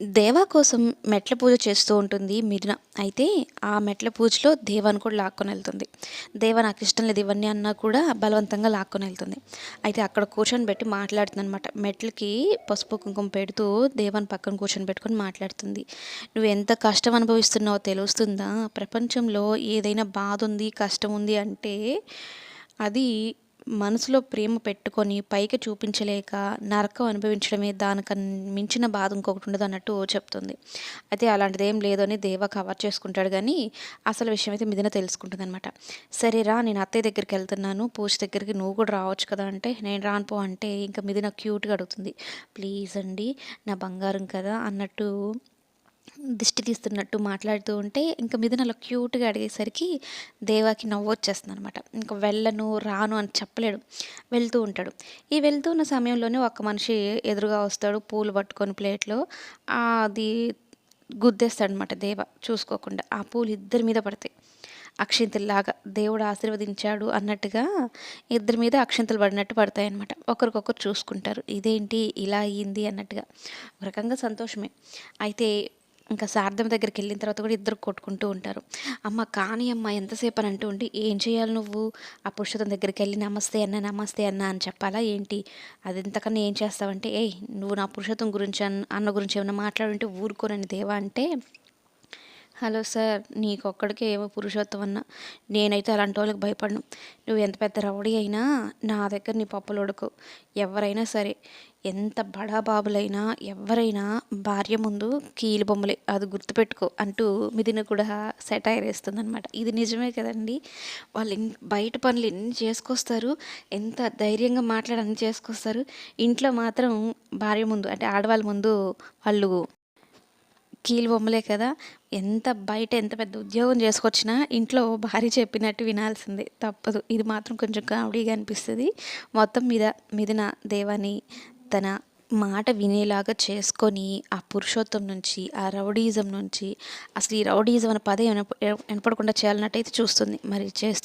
దేవా కోసం మెట్ల పూజ చేస్తూ ఉంటుంది మిథున. అయితే ఆ మెట్ల పూజలో దేవాను కూడా లాక్కొని వెళ్తుంది. దేవ నాకు ఇష్టం లేదు ఇవన్నీ అన్నా కూడా బలవంతంగా లాక్కొని వెళ్తుంది. అయితే అక్కడ కూర్చొని పెట్టి మాట్లాడుతుంది అనమాట మెట్లకి పసుపు కుంకుమ పెడుతూ దేవాన్ని పక్కన కూర్చొని పెట్టుకొని మాట్లాడుతుంది. నువ్వు ఎంత కష్టం అనుభవిస్తున్నావో తెలుస్తుందా? ప్రపంచంలో ఏదైనా బాధ ఉంది కష్టం ఉంది అంటే అది మనసులో ప్రేమ పెట్టుకొని పైకి చూపించలేక నరకం అనుభవించడమే దానికన్నా మించిన బాధ ఇంకొకటి ఉండదు అన్నట్టు చెప్తుంది. అయితే అలాంటిది ఏం లేదు అని దేవ కవర్ చేసుకుంటాడు కానీ అసలు విషయం అయితే మిదిన తెలుసుకుంటుంది అనమాట సరేరా నేను అత్తయ్య దగ్గరికి వెళ్తున్నాను. పూజ దగ్గరికి నువ్వు కూడా రావచ్చు కదా అంటే నేను రాను పో అంటే ఇంకా మిదిన క్యూట్గా అడుగుతుంది. ప్లీజ్ అండి నా బంగారం కదా అన్నట్టు దిష్టి తీస్తున్నట్టు మాట్లాడుతూ ఉంటే ఇంకా మిథున అలా క్యూట్గా అడిగేసరికి దేవాకి నవ్వు వచ్చేస్తుంది అనమాట ఇంకా వెళ్ళను రాను అని చెప్పలేడు. వెళ్తూ ఉంటాడు. ఈ వెళ్తూ ఉన్న సమయంలోనే ఒక మనిషి ఎదురుగా వస్తాడు పూలు పట్టుకొని ప్లేట్లో. అది గుద్దేస్తాడనమాట దేవ చూసుకోకుండా. ఆ పూలు ఇద్దరి మీద పడతాయి. అక్షింతల్లాగా దేవుడు ఆశీర్వదించాడు అన్నట్టుగా ఇద్దరి మీద అక్షింతలు పడినట్టు పడతాయి అనమాట ఒకరికొకరు చూసుకుంటారు. ఇదేంటి? ఇలా అయ్యింది అన్నట్టుగా. ఒక రకంగా సంతోషమే. అయితే ఇంకా శారదం దగ్గరికి వెళ్ళిన తర్వాత కూడా ఇద్దరు కొట్టుకుంటూ ఉంటారు. అమ్మ కానీ అమ్మ ఎంతసేపు అని అంటూ ఉండి ఏం చేయాలి నువ్వు? ఆ పురుషోత్తం దగ్గరికి వెళ్ళి నమస్తే అన్న నమస్తే అన్న అని చెప్పాలా. ఏంటి? అది ఇంతకన్నా ఏం చేస్తావంటే ఏయ్ నువ్వు నా పురుషోత్తం గురించి అన్న అన్న గురించి ఏమైనా మాట్లాడుంటే ఊరుకోనని దేవా అంటే హలో సార్ నీకు ఒక్కడికే ఏమో పురుషోత్తం అన్న. నేనైతే అలాంటి వాళ్ళకి భయపడను. నువ్వు ఎంత పెద్ద రౌడీ అయినా నా దగ్గర నీ పప్పులు ఉడకు. ఎవరైనా సరే ఎంత బడా బాబులైనా ఎవరైనా భార్య ముందు కీలు బొమ్మలే అది గుర్తుపెట్టుకో అంటూ మిదిన కూడా సెటైర్ వేస్తుందనమాట ఇది నిజమే కదండి? వాళ్ళు బయట పనులు ఎన్ని చేసుకొస్తారు ఎంత ధైర్యంగా మాట్లాడి అన్ని చేసుకొస్తారు. ఇంట్లో మాత్రం భార్య ముందు అంటే ఆడవాళ్ళ ముందు వాళ్ళు కీలు బొమ్మలే కదా. ఎంత బయట ఎంత పెద్ద ఉద్యోగం చేసుకొచ్చినా ఇంట్లో భార్య చెప్పినట్టు వినాల్సిందే. తప్పదు. ఇది మాత్రం కొంచెం కామెడీగా అనిపిస్తుంది. మొత్తం మీద మీదన దేవాని తన మాట వినేలాగా చేసుకొని ఆ పురుషోత్తం నుంచి ఆ రౌడీజం నుంచి అసలు ఈ రౌడీజం అనే పదే వినపడకుండా చేయాలన్నట్టయితే చూస్తుంది. మరి చేస్తూ